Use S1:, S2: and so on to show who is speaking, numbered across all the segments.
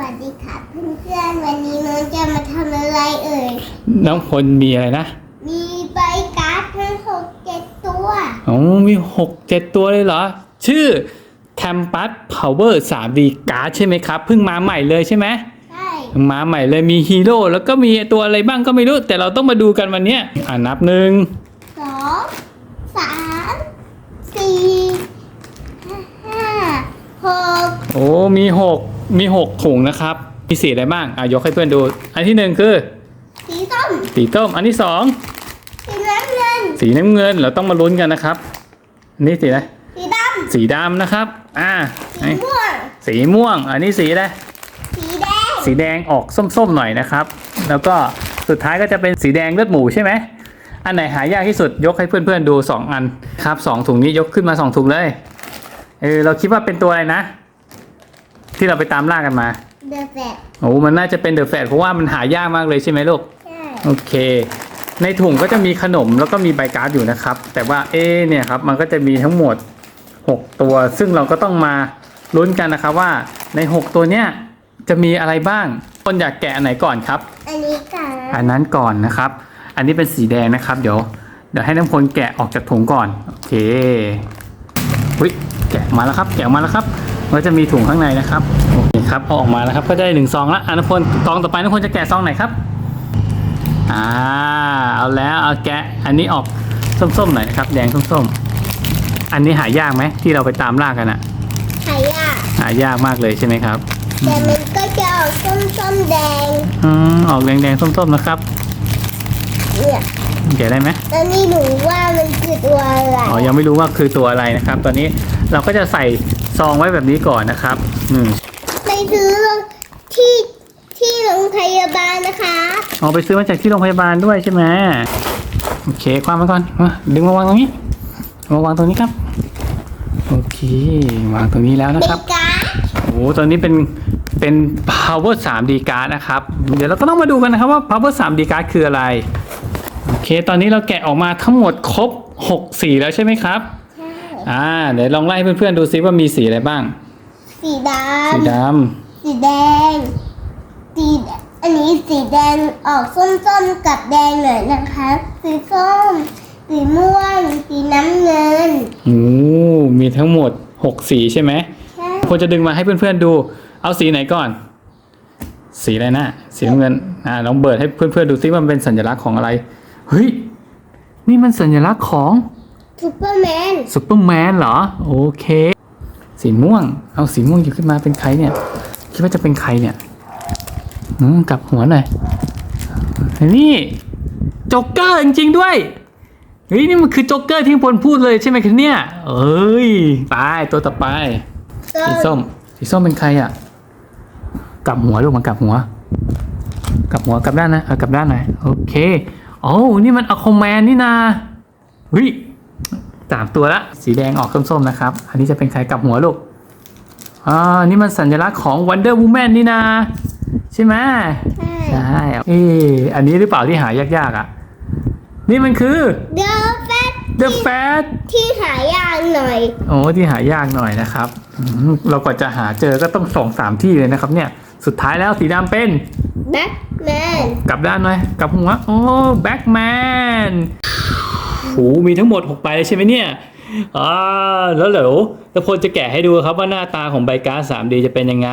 S1: วัสดีค่ะเพื่อนๆวันนี้น้องจะมาทำอะไรเอ่ย
S2: น้องพลมีอะไรนะ
S1: มีใบการ์ดทั้งหกเจ็ดตัว
S2: อ๋อมีหกเจ็ดตัวเลยเหรอ ชื่อ Campus Power 3D Card ใช่ไหมครับ เพิ่งมาใหม่เลยใช่ไหม
S1: ใช่
S2: เพิ่งมาใหม่เลยมีฮีโร่แล้วก็มีตัวอะไรบ้างก็ไม่รู้ แต่เราต้องมาดูกันวันเนี้ยอ่านับหนึ่ง
S1: สองสามสี่ห้าหก
S2: โอ้มีหก มีหกถุงนะครับ มีสีอะไรบ้างอะยกให้เพื่อนดู อันที่หนึ่งคือ
S1: สีส้ม
S2: สีส้ม อันที่สอง
S1: สีน้ำเงิน
S2: สีน้ำเงินเราต้องมาลุ้นกันนะครับ อันนี่สีอะไร
S1: สีด
S2: สีดำนะครับ อ่าำ
S1: สีม่วง
S2: สีม่วง อันนี้สีอะไร
S1: สีแดง
S2: สีแดงออกส้มๆหน่อยนะครับ แล้วก็สุดท้ายก็จะเป็นสีแดงเลือดหมูใช่ไหม อันไหนหายากที่สุดยกให้เพื่อนๆดู 2 อันครับสองถุงนี้ยกขึ้นมา 2 ถุงเลย เออเราคิดว่าเป็นตัวอะไรนะ ที่เราไปตามล่ากันมา
S1: เดอะแฟต
S2: โอ้มันน่าจะเป็นเดอะแฟตเพราะว่ามันหายากมากเลยใช่ไหมลูก
S1: ใช่
S2: โอเค ในถุงก็จะมีขนมแล้วก็มีใบการ์ดอยู่นะครับ แต่ว่าเอ๊ะเนี่ยครับมันก็จะมีทั้งหมด 6 ตัว ซึ่งเราก็ต้องมาลุ้นกันนะครับว่าใน 6 ตัวเนี้ยจะมีอะไรบ้างคนอยากแกะอันไหนก่อนครับ
S1: อันนี้ค่ะ
S2: อันนั้นก่อนนะครับ อันนี้เป็นสีแดงนะครับ เดี๋ยว เดี๋ยวให้น้ำพลแกะออกจากถุงก่อน โอเคอุ้ยแกะมาแล้วครับ แกะออกมาแล้วครับมัน ก็จะมีถุงข้างในนะครับโอเคครับเอาออกมาแล้วครับก็ได้หนึ่งซองละอะน้ำพลซองต่อไปน้ำพลจะแกะซองไหนครับอ่าเอาแล้วเอาแกะอันนี้ออกส้มๆหน่อยนะครับแดงส้มๆอันนี้หายากไหมที่เราไปตามล่ากันอะ
S1: หายาก
S2: หายากมากเลยใช่ไหมครับ
S1: แต่มันก็จะออกส้มๆแดง
S2: อืมออกแดงๆส้มๆนะครับ
S1: เนี่ย
S2: แกะได้ไหม
S1: ตอนนี้หนูว่ามันคือตัวอะไร
S2: อ๋อยังไม่รู้ว่าคือตัวอะไรนะครับ ตอนนี้เราก็จะใส่ ซองไว้แบบนี้ก่อนนะครับอืม
S1: ไปซื้อที่ที่โรงพยาบาลนะคะ
S2: เอาไปซื้อมาจากที่โรงพยาบาลด้วยใช่ไหมโอเค ความมาก่อนมาดึงมาวางตรงนี้มาวางตรงนี้ครับ โอเควางตรงนี้แล้วนะ
S1: เบ
S2: ครับ
S1: กา
S2: โอ้โหตอนนี้เป็น เป็น power 3D card นะครับ เดี๋ยวเราก็ต้องมาดูกันนะครับว่า power 3D card คืออะไร โอเค ตอนนี้เราแกะออกมาทั้งหมดครบ 6 สีแล้วใช่ไหมครับ
S1: ใช่
S2: อ่าเดี๋ยวลองไล่ให้เพื่อนๆดูซิว่ามีสีอะไรบ้าง
S1: สีด
S2: สีดำ
S1: สีแดง สีอันนี้สีแดงออกส้มๆกับแดงหน่อยนะคะ สีส้ม สีม่วง สีน้ำเงินำ
S2: โอ้มีทั้งหมด6สีใช่ไหม
S1: ใช่
S2: ควรจะดึงมาให้เพื่อนๆดู เอาสีไหนก่อน สีอะไรนะสีน้ำเงินอ่าลองเบิดให้เพื่อนๆดูซิว่ามันเป็นสัญลักษณ์ของอะไรเฮ้ยนี่มันสัญลักษณ์ของ
S1: ซูเปอร์แมน
S2: ซูเปอร์แมนเหรอ โอเค สีม่วง เอาสีม่วงหยิบขึ้นมาเป็นใครเนี่ย คิดว่าจะเป็นใครเนี่ยอืมกลับหัวหน่อยนี่โจ๊กเกอร์จริงๆด้วยเฮ้ยนี่มันคือโจ๊กเกอร์ที่พลพูดเลยใช่ไหมคะเนี่ย เอ้ยไปตัวต่อไปสีส้มสีส้มเป็นใครอะ กลับหัวลูกมากลับหัว กลับหัวกลับด้านนะเอากลับด้านหน่อยโอเคโอ้นี่มันอะคอมแมนนี่นาเฮ้ย สามตัวละสีแดงออกส้มๆนะครับ อันนี้จะเป็นใครกลับหัวลูกอ่านี่มันสัญลักษณ์ของ Wonder Woman นี่นาใช่ไหม
S1: ใช่
S2: ใช่เอออันนี้หรือเปล่าที่หายากๆอะ นี่มันคือ
S1: เดอะแฟต
S2: The Fat
S1: ที่หายากหน่อย
S2: โอ้ที่หายากหน่อยนะครับอืมเรากว่าจะหาเจอก็ต้องส่องสามที่เลยนะครับ เนี่ยสุดท้ายแล้วสีดำเป็น
S1: แบ็คแมน
S2: กลับด้านหน่อยกลับหัวโอ้แบ็กแมน โหมีทั้งหมด6ใบเลยใช่ไหมเนี่ยอ่าแล้วเดี๋ยวน้ำพลจะแกะให้ดูครับว่าหน้าตาของใบการ์ด 3D จะเป็นยังไง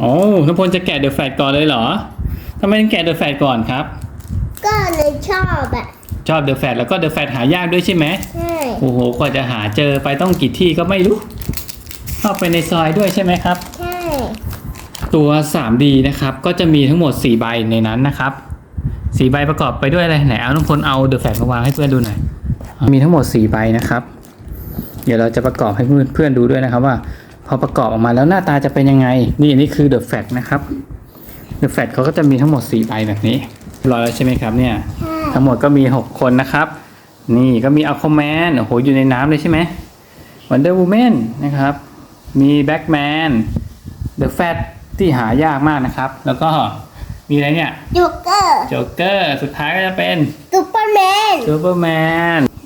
S2: โอ้น้ำพลจะแกะเดอะแฟตก่อนเลยเหรอทำไมถึงแกะเดอะแฟตก่อนครับ
S1: ก็เลยชอบอะ
S2: ชอบเดอะแฟตแล้วก็เดอะแฟตหายากด้วยใช่ไหม
S1: ใช่
S2: โอ้โหกว่าจะหาเจอไปต้องกี่ที่ก็ไม่รู้เข้าไปในซอยด้วยใช่ไหมครับ
S1: ใช่
S2: ตัว 3D นะครับ ก็จะมีทั้งหมด 4 ใบในนั้นนะครับ 4 ใบประกอบไปด้วยอะไรไหนเอาน้ำพลเอาเดอะแฟมาวางให้เพื่อนดูหน่อย มีทั้งหมด 4 ใบนะครับ เดี๋ยวเราจะประกอบให้เพื่อนเพื่อนดูด้วยนะครับว่า พอประกอบออกมาแล้วหน้าตาจะเป็นยังไง นี่อันนี้คือเดอะแฟนะครับเดอะแฟเขาก็จะมีทั้งหมด 4 ใบแบบนี้เรียบร้อยแล้วใช่ไหมครับเนี่ย
S1: ใช่
S2: ทั้งหมดก็มี 6 คนนะครับ นี่ก็มีอัลคอแมนโอ้โหอยู่ในน้ำเลยใช่ไหมวันเดอร์วูแมนนะครับ มีแบ็กแมนเดอะแฟตที่หายากมากนะครับ แล้วก็มีอะไรเนี่ย
S1: จูเกอร์
S2: โจ๊กเกอร์ สุดท้ายก็จะเป็น
S1: ซูเปอร์แมน
S2: ซูเปอร์แมน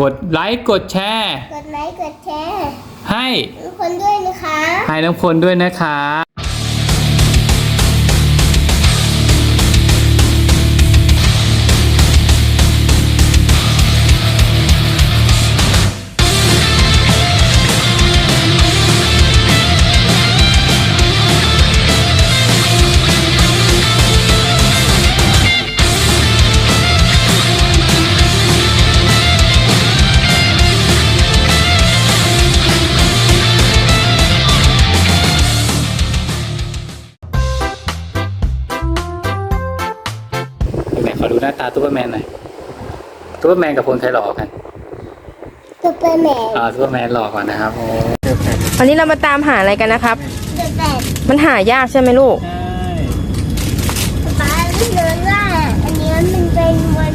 S2: กดไลค์
S1: กด
S2: แชร์
S1: กดไลค์กดแชร์
S2: ให้
S1: ทุกคนด้วยนะคะ
S2: ให้น้ำพลด้วยนะคะ หน้าตาซูเปแมนหน่อยซูเปแมนกับคนใครหลอกกัน
S1: ซูเปแมน
S2: อ่าซูเปแมนหลอกก่อนนะครับโอ้
S3: อันนี้เรามาตามหาอะไรกันนะครับ
S1: ซูเปแมน
S3: มันหายากใช่ไหมลูก
S2: ใช่
S1: ป๊าไม่รู้ว่าอันนี้มันเป็นวัน